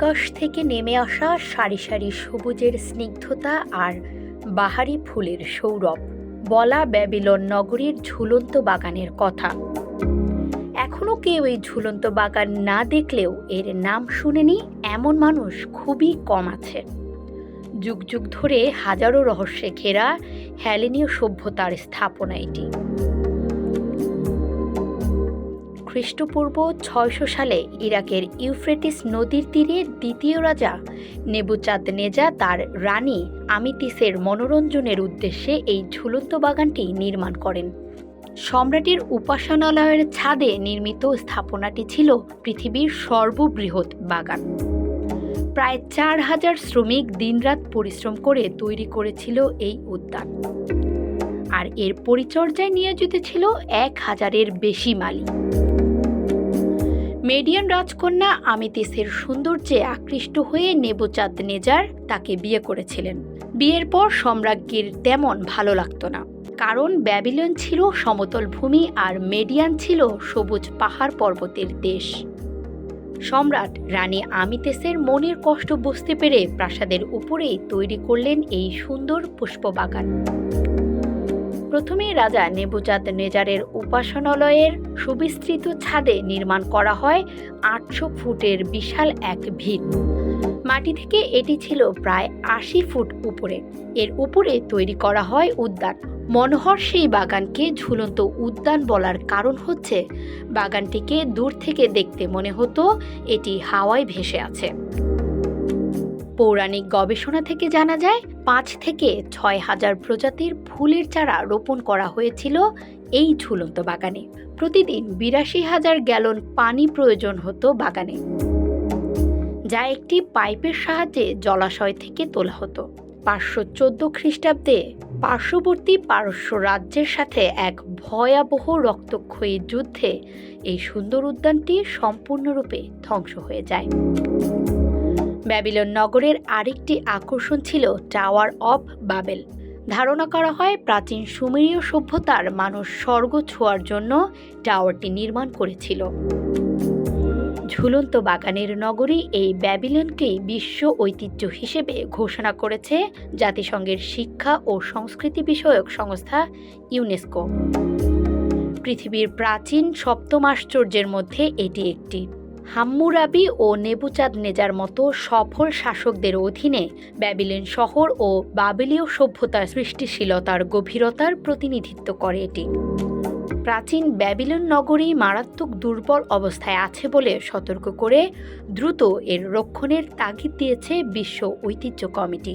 আকাশ থেকে নেমে আসা সারি সারি সবুজের স্নিগ্ধতা আর বাহারি ফুলের সৌরভ। বলা ব্যাবিলন নগরীর ঝুলন্ত বাগানের কথা। এখনও কেউ এই ঝুলন্ত বাগান না দেখলেও এর নাম শুনেনি এমন মানুষ খুবই কম আছে। যুগ যুগ ধরে হাজারো রহস্যে ঘেরা হ্যালেনীয় সভ্যতার স্থাপনা এটি। খ্রিস্টপূর্ব ছয়শো সালে ইরাকের ইউফ্রেটিস নদীর তীরে দ্বিতীয় রাজা নেবুচাঁদ নেজা তার রানী আমিতিসের মনোরঞ্জনের উদ্দেশ্যে এই ঝুলন্ত বাগানটি নির্মাণ করেন। সম্রাটের উপাসনালয়ের ছাদে নির্মিত স্থাপনাটি ছিল পৃথিবীর সর্ববৃহৎ বাগান। প্রায় চার হাজার শ্রমিক দিনরাত পরিশ্রম করে তৈরি করেছিল এই উদ্যান। আর এর পরিচর্যায় নিয়োজিত ছিল এক হাজারের বেশি মালি। মেডিয়ান রাজকন্যা আমিতিসের সৌন্দর্যে আকৃষ্ট হয়ে নেবুচাঁদ নেজার তাকে বিয়ে করেছিলেন। বিয়ের পর সম্রাজ্ঞীর তেমন ভালো লাগতো না। কারণ ব্যাবিলন ছিল সমতল ভূমি আর মেডিয়ান ছিল সবুজ পাহাড় পর্বতের দেশ। সম্রাট রানী আমিতেসের মনের কষ্ট বুঝতে পেরে প্রাসাদের উপরেই তৈরি করলেন এই সুন্দর পুষ্পবাগান। প্রথমে রাজা নেবুচাঁদ নেজারের উপাসনালয়ের সুবিস্তৃত ছাদে নির্মাণ করা হয় আটশো ফুটের বিশাল এক ভিত মাটি থেকে এটি ছিল প্রায় আশি ফুট উপরে। এর উপরে তৈরি করা হয় উদ্যান। মনোহর সেই বাগানকে ঝুলন্ত উদ্যান বলার কারণ হচ্ছে, বাগানটিকে দূর থেকে দেখতে মনে হতো এটি হাওয়ায় ভেসে আছে। পৌরাণিক গবেষণা থেকে জানা যায়, পাঁচ থেকে ছয় হাজার প্রজাতির ফুলের চারা রোপণ করা হয়েছিল এই ঝুলন্ত বাগানে। প্রতিদিন বিরাশি হাজার গ্যালন পানি প্রয়োজন হতো বাগানে, যা একটি পাইপের সাহায্যে জলাশয় থেকে তোলা হতো। পাঁচশো চোদ্দ খ্রিস্টাব্দে পার্শ্ববর্তী পারস্য রাজ্যের সাথে এক ভয়াবহ রক্তক্ষয়ী যুদ্ধে এই সুন্দর উদ্যানটি সম্পূর্ণরূপে ধ্বংস হয়ে যায়। ব্যাবিলন নগরের আরেকটি আকর্ষণ ছিল টাওয়ার অফ বাবেল ধারণা করা হয় প্রাচীন সুমেরীয় সভ্যতার মানুষ স্বর্গ ছোঁয়ার জন্য টাওয়ারটি নির্মাণ করেছিল। ঝুলন্ত বাগানের নগরী এই ব্যাবিলনকেই বিশ্ব ঐতিহ্য হিসেবে ঘোষণা করেছে জাতিসংঘের শিক্ষা ও সংস্কৃতি বিষয়ক সংস্থা ইউনেস্কো পৃথিবীর প্রাচীন সপ্তম আশ্চর্যের মধ্যে এটি একটি। হাম্মুরাবি ও নেবুচাঁদ নেজার মতো সফল শাসকদের অধীনে ব্যাবিলন শহর ও বাবেলীয় সভ্যতার সৃষ্টিশীলতার গভীরতার প্রতিনিধিত্ব করে এটি। প্রাচীন ব্যাবিলন নগরী মারাত্মক দুর্বল অবস্থায় আছে বলে সতর্ক করে দ্রুত এর রক্ষণের তাগিদ দিয়েছে বিশ্ব ঐতিহ্য কমিটি।